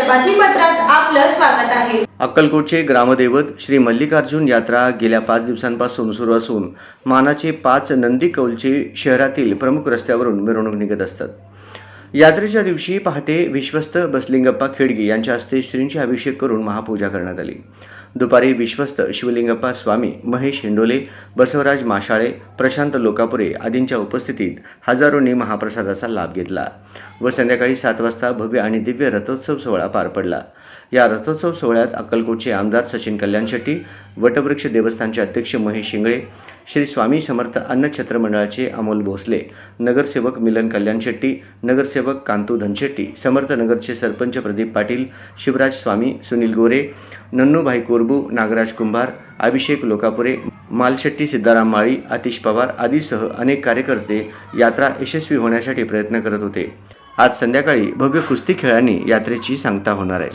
बातमीपत्रात आपलं स्वागत आहे. अक्कलकोटचे ग्रामदैवत श्री मल्लिकार्जुन यात्रा गेल्या पाच दिवसांपासून सुरू असून मानाचे पाच नंदी कौलचे शहरातील प्रमुख रस्त्यावरून मिरवणूक निघत असतात. यात्रेच्या दिवशी पहाटे विश्वस्त बसलिंगप्पा खेडगे यांच्या हस्ते श्रींची अभिषेक करून महापूजा करण्यात आली. दुपारी विश्वस्त शिवलिंगप्पा स्वामी महेश हिंडोले बसवराज माशाळे प्रशांत लोकापुरे आदींच्या उपस्थितीत हजारोंनी महाप्रसादाचा लाभ घेतला व संध्याकाळी सात वाजता भव्य आणि दिव्य रथोत्सव सोहळा पार पडला. या रथोत्सव सोहळ्यात अक्कलकोटचे आमदार सचिन कल्याण शेट्टी वटवृक्ष देवस्थानचे अध्यक्ष महेश शिंगळे श्री स्वामी समर्थ अन्नछत्र मंडळाचे अमोल भोसले नगरसेवक मिलन कल्याण शेट्टी नगरसेवक कांतू धनशेट्टी समर्थ नगरचे सरपंच प्रदीप पाटील शिवराज स्वामी सुनील गोरे नन्नूभाई मुर्मू नागराज कुंभार अभिषेक लोकापुरे मालशेट्टी सिद्धाराम माळी आतिश पवार आदीसह अनेक कार्यकर्ते यात्रा यशस्वी होण्यासाठी प्रयत्न करत होते. आज संध्याकाळी भव्य कुस्ती खेळांनी यात्रेची सांगता होणार आहे.